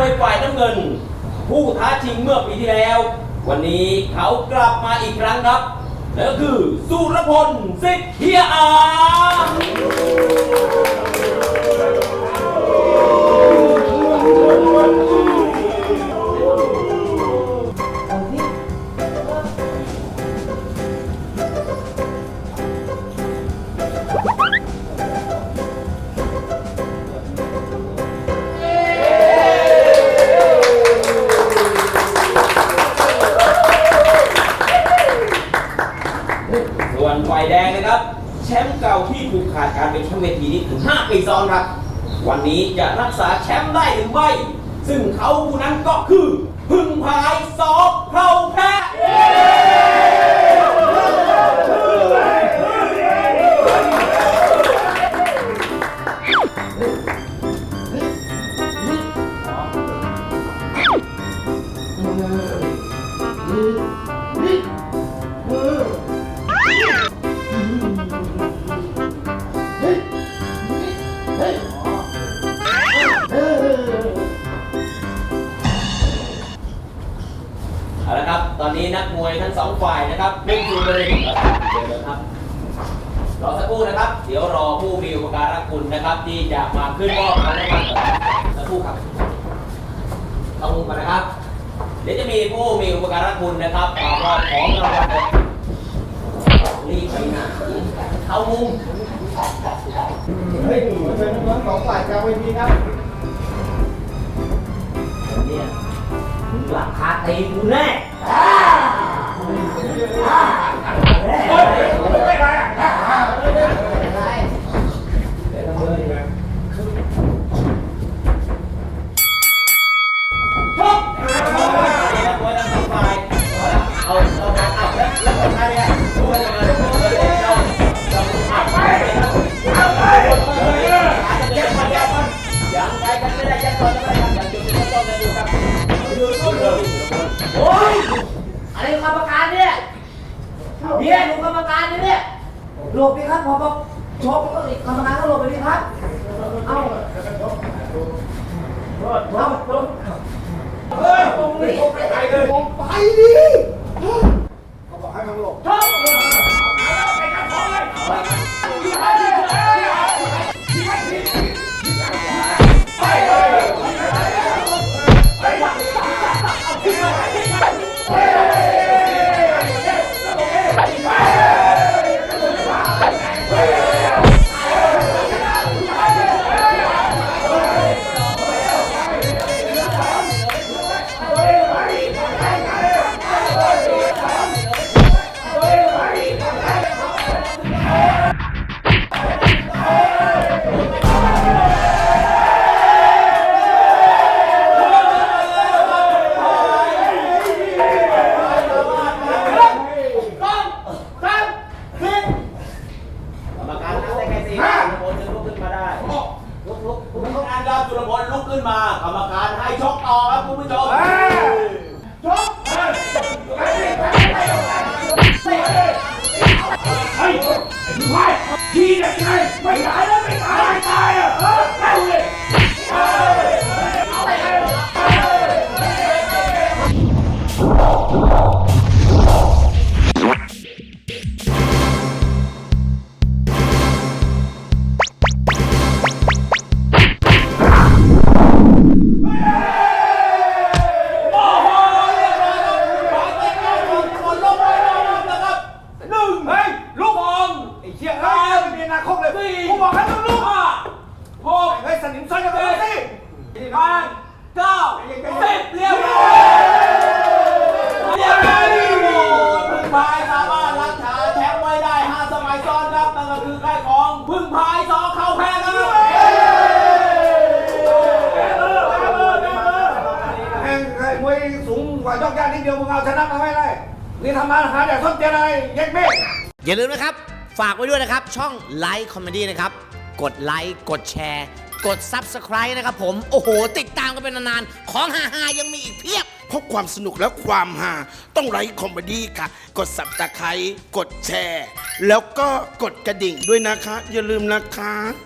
วยฝ่ายน้ำเงิน ผู้ท้าชิงเมื่อปีที่แล้ว วันนี้เขากลับมาอีกครั้งครับนั่นก็คือสุรพลสิทธิ์เฮียอา ฝ่ายแดงนะครับ แชมป์เก่าที่ถูกขาดการเป็นแชมป์เวทีนี้ถึง 5 ปีซ้อนครับ วันนี้จะรักษาแชมป์ได้หรือไม่ ซึ่งเขาผู้นั้นก็คือ พึ่งพายสอบเท่าแพ้ นนี้นักมวยทั้งสองฝ่ายนะครับเล่นจูเลยเดี๋ยวเดี๋ยวครับรอสักครู่นะครับ เดี๋ยวรอผู้มีอุปการะคุณนะครับ ที่จะมาขึ้นมอบของรางวัลก่อนสักครู่ครับต้องมุมกันนะครับ เดี๋ยวจะมีผู้มีอุปการะคุณนะครับมามอบของรางวัลก่อนรีบไปไหนเข้ามุมเฮ้ยมาเชิญน้องๆสองฝ่ายกลางเวทีครับเนี่ยมึงหลักคาตีนกูแน่ อะไรกรรมการเนี่ยเนี่ยดูกรรมการเนี่ยเนี่ยหลบดิครับพอบอกชกก็กรรมการก็หลบไปดิครับ เอ้าเอาลงเฮ้ยตรงนี้ไปไหนเลยผมไปดิเขาบอกให้มันหลบชก ขึ้นมากรรมการให้ชกต่อครับคุณผู้ชม สนิมซ้อนกันไปสิแปดเก้าสิบเรียบร้อยเรียบร้อยโอ้โหพึ่งพายสามารถรักษาแชมป์ไว้ได้ห้าสมัยซ้อนครับนั่นก็คือค่ายของพึ่งพายสอเข้าแพ้ครับแม่งไอ้มวยสูงกว่ายอกย่านิดเดียวมึงเอาชนะมาไม่ได้นี่ทำมาหาแต่ส้นเตียนอะไรเย็ดเม่อย่าลืมนะครับ ฝากไว้ด้วยนะครับ ช่องไลค์คอมเมดี้นะครับ กดไลค์ กดแชร์ กด Subscribe นะครับผม โอ้โห ติดตามกันเป็นนานๆ ของฮาๆยังมีอีกเพียบ เพราะความสนุกและความฮาต้องไลค์คอมเมดี้ค่ะ กดสับตะไคร้กดแชร์ แล้วก็กดกระดิ่งด้วยนะคะ อย่าลืมนะคะ